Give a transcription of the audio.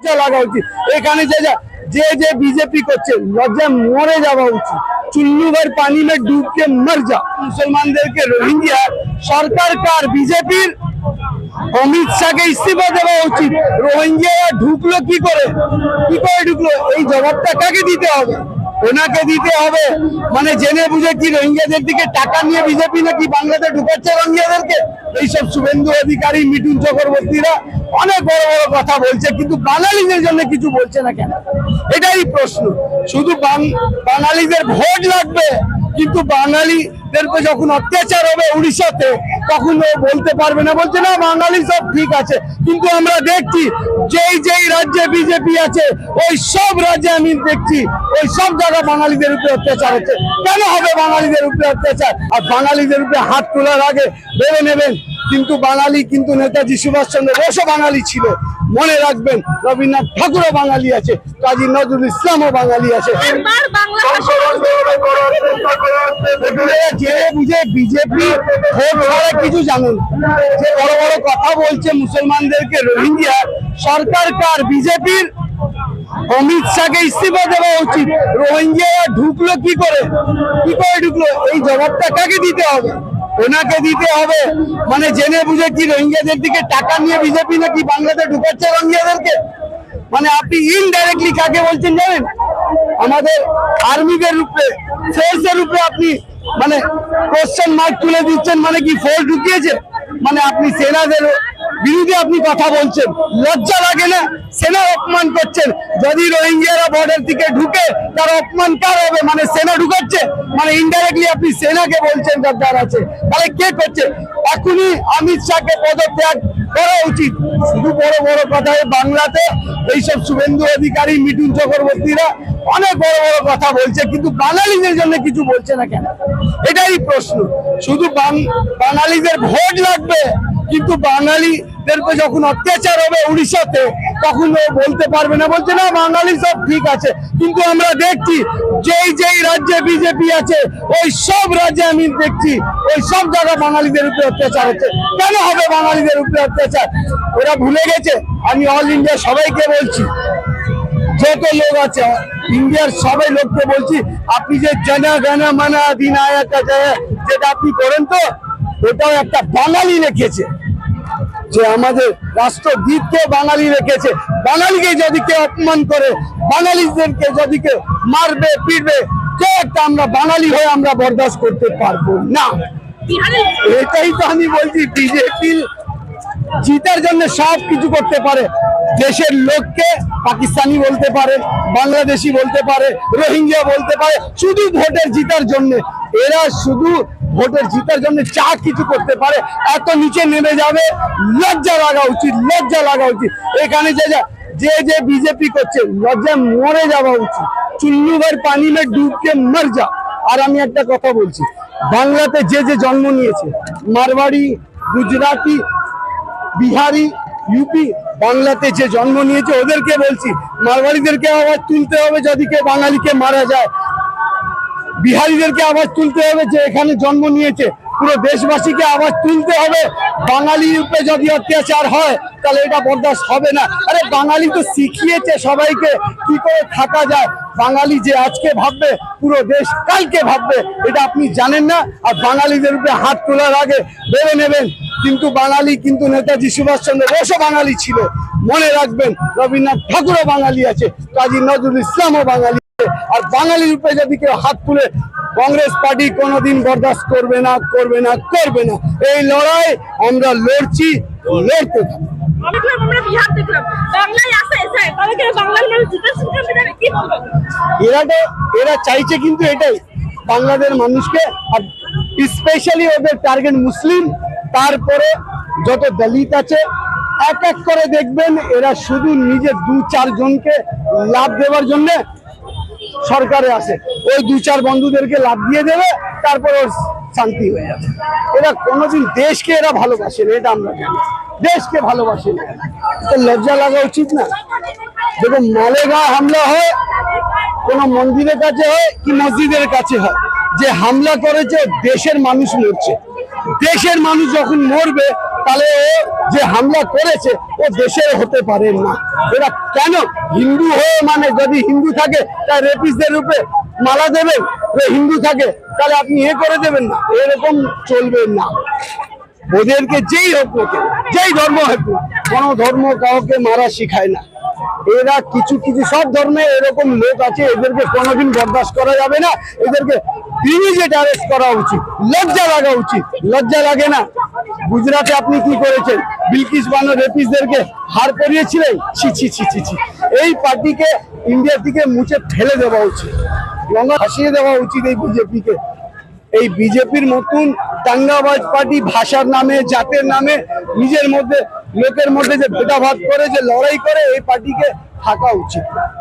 লজ্জা লাগা উচিত। এখানে যে যা- যে বিজেপি করছে, লজ্জা মরে যাওয়া উচিত। চুল্লু ভর পানি মে ডুবকে মর যা। মুসলমানদেরকে রোহিঙ্গিয়া সরকার কার বিজেপির অমিত শাহকে ইস্তিফা দেওয়া উচিত। রোহিঙ্গিয়া ঢুকলো কি করে? কি করে ঢুকলো? এই জবাবটা কাকে দিতে হবে? ওনাকে দিতে হবে। মানে জেনে বুঝে কি রোহিঙ্গাদের দিকে টাকা নিয়ে বিজেপি নাকি বাংলাতে ঢুকাচ্ছে রোহিঙ্গাদেরকে? এইসব শুভেন্দু অধিকারী, মিঠুন চক্রবর্তীরা অনেক বড় বড় কথা বলছে, কিন্তু বাঙালিদের জন্য কিছু বলছে না কেন? এটাই প্রশ্ন। শুধু বাঙালিদের ভোট লাগবে, কিন্তু বাঙালিদেরকে যখন অত্যাচার হবে উড়িষ্যাতে তখন ও বলতে পারবে না বলছে না বাঙালি সব ঠিক আছে কিন্তু আমরা দেখছি যেই যেই রাজ্যে বিজেপি আছে ওই সব রাজ্যে আমি দেখছি ওই সব জায়গা বাঙালিদের উপরে অত্যাচার হচ্ছে। কেন হবে বাঙালিদের উপরে অত্যাচার? আর বাঙালিদের উপরে হাত তোলার আগে ভেবে নেবেন কিন্তু বাঙালি কিন্তু নেতাজি সুভাষচন্দ্র বোসও বাঙালি ছিল। মনে রাখবেন রবীন্দ্রনাথ ঠাকুরও বাঙালি আছে কাজী নজরুল ইসলামও বাঙালি আছে। বুঝে বিজেপি কিছু জানে যে বড় বড় কথা বলছে মুসলমানদেরকে রোহিঙ্গা, সরকার কার? বিজেপির। অমিত শাহকে দেওয়া উচিত। রোহিঙ্গা ঢুকলো কি করে? কি করে ঢুকলো? এই জবাবটা কাকে দিতে হবে? ওনাকে দিতে হবে। মানে জেনে বুঝে কি রোহিঙ্গাদের দিকে টাকা নিয়ে বিজেপি নাকি বাংলাতে ঢুকাচ্ছে রোহিঙ্গাদেরকে? মানে আপনি ইনডাইরেক্টলি কাকে বলছেন জানেন? আমাদের আর্মিদের ফোর্সের উপরে আপনি মানে কোশ্চেন মার্ক তুলে দিচ্ছেন মানে কি ফোর্স ঢুকিয়েছে মানে আপনি সেনাদের বিরুদ্ধে আপনি কথা বলছেন। লজ্জা লাগে না? সেনা অপমান করছেন। যদি রোহিঙ্গারা বর্ডার থেকে ঢুকে, তার অপমান কার হবে? মানে সেনা ঢুকাচ্ছে? মানে ইনডাইরেক্টলি আপনি সেনাকে বলছেন গদ্দার আছে। তাহলে কে করছে? এখনই অমিত শাহকে পদত্যাগ করা উচিত। শুধু বড় বড় কথায় বাংলাতে এইসব শুভেন্দু অধিকারী, মিঠুন চক্রবর্তীরা অনেক বড় বড় কথা বলছে, কিন্তু বাঙালিদের জন্য কিছু বলছে না কেন? এটাই প্রশ্ন। শুধু বাঙালিদের ভোট লাগবে, কিন্তু বাঙালিদেরকে যখন অত্যাচার হবে উড়িষ্যাতে, তখন ও বলতে পারবে না, বলছে, না, বাঙালি সব ঠিক আছে, কিন্তু আমরা দেখছি যেই যেই রাজ্যে বিজেপি আছে, ওই সব রাজ্যে আমি দেখছি, ওই সব জায়গা বাঙালিদের উপরে অত্যাচার হচ্ছে। কেন হবে বাঙালিদের উপরে অত্যাচার? ওরা ভুলে গেছে। আমি অল ইন্ডিয়া সবাইকে বলছি, যত লোক আছে ইন্ডিয়ার সবাই লোককে বলছি, আপনি যে জানা গানা মানা আছে যেটা আপনি করেন তো, ওটাও একটা বাঙালি লিখেছে। যে আমাদের রাষ্ট্রগীতকে বাঙালি রেখেছে। বাঙালিকে যদি কেউ অপমান করে, বাঙালিদেরকে যদি কেউ মারবে, পিটবে, কে একটা আমরা বাঙালি হয়ে আমরা বরদাস্ত করতে পারব না। এটাই তো আমি বলছি, বিজেপি জিতার জন্য সব কিছু করতে পারে। দেশের লোককে পাকিস্তানি বলতে পারে, বাংলাদেশি বলতে পারে, রোহিঙ্গা বলতে পারে, শুধু ভোটের জিতার জন্য। এরা শুধু ভোটের জিতার জন্য চা কিছু করতে পারে, এত নিচে নেমে যাবে, লজ্জা লাগা উচিত, লজ্জা লাগা উচিত। এখানে যে যা- যে যে বিজেপি করছে, লজ্জা মরে যাওয়া উচিত। চুল্লু ভর পানি মে ডুব কে মর যা। আর আমি একটা কথা বলছি, বাংলাতে যে যে জন্ম নিয়েছে মারবাড়ি গুজরাটি, বিহারি ইউপি বাংলাতে যে জন্ম নিয়েছে, ওদেরকে বলছি মারবাড়িদেরকে আওয়াজ তুলতে হবে যদি কেউ বাঙালিকে মারা যায়। বিহারিদেরকে আওয়াজ তুলতে হবে যে এখানে জন্ম নিয়েছে। পুরো দেশবাসীকে আওয়াজ তুলতে হবে। বাঙালির উপরে যদি অত্যাচার হয়, তাহলে এটা বরদাস্ত হবে না। আরে বাঙালি তো শিখিয়েছে সবাইকে কি করে থাকা যায়। বাঙালি যে আজকে ভাববে, পুরো দেশ কালকে ভাববে, এটা আপনি জানেন না। আর বাঙালিদের উপরে হাত তোলার আগে ভেবে নেবেন, কিন্তু বাঙালি কিন্তু নেতাজি সুভাষচন্দ্র বোসও বাঙালি ছিল। মনে রাখবেন, রবীন্দ্রনাথ ঠাকুরও বাঙালি আছে, কাজী নজরুল ইসলামও বাঙালি। আর বাঙালির উপরে যদি কেউ হাত তুলে, কংগ্রেস পার্টি কোনোদিন বরদাস্ত করবে না করবে না করবে না। এই লড়াই আমরা লড়ছি লড়তে থাকব আমি দেখলাম আমরা বিহার দেখলাম। বাংলায় আসে এসে তাহলে কি বাংলার মানুষ জিতে শিখে যাবে কি বলব? এরা তো এরা চাইছে কিন্তু এটাই বাংলাদেশের মানুষকে আর স্পেশালি ওদের টার্গেট মুসলিম তারপরে যত দলিত আছে এক এক করে দেখবেন এরা শুধু নিজের দু চারজনকে লাভ দেওয়ার জন্য সরকারে আসে ওই দু চার বন্ধুদেরকে লাভ দিয়ে দেবে তারপর ওর শান্তি হয়ে যাবে। এরা কোনোদিন দেশকে এরা ভালোবাসে না, এটা আমরা জানি। দেশকে ভালোবাসে না। তো লজ্জা লাগা উচিত না? দেখুন মালেগাঁও হামলা হয়, কোনো মন্দিরের কাছে হয় কি মসজিদের কাছে হয়, যে হামলা করেছে, দেশের মানুষ মরছে। দেশের মানুষ যখন মরবে, তাহলে ও যে হামলা করেছে, ও দেশের হতে পারে না। এরা কেন হিন্দু হয়ে মানে যদি হিন্দু থাকে তাই রেপিসদের রূপে মালা দেবেন? হিন্দু থাকে, তাহলে আপনি এ করে দেবেন না। এরকম চলবে না। ওদেরকে যেই হোক যেই ধর্ম হোক, কোনো ধর্ম কাউকে মারা শিখায় না। এরা কিছু কিছু সব ধর্মে এরকম লোক আছে, এদেরকে কোনোদিন বরদাস্ত করা যাবে না। এদেরকে ইমিডিয়েট অ্যারেস্ট করা উচিত। লজ্জা লাগা উচিত। লজ্জা লাগে না। গুজরাটে আপনি কি করেছেন? বিলকিস বানো রেপিসদেরকে হার করিয়েছিলেন? ছি ছি ছি ছি ছি। এই পার্টিকে ইন্ডিয়া থেকে মুছে ফেলে দেওয়া উচিত। গঙ্গা ভাসিয়ে দেওয়া উচিত এই বিজেপিকে। এই বিজেপির মতন দাঙ্গাবাজ পার্টি ভাষার নামে, জাতের নামে, নিজের মধ্যে, লোকের মধ্যে যে ভেদাভাত করে, যে লড়াই করে, এই পার্টিকে থাকা উচিত।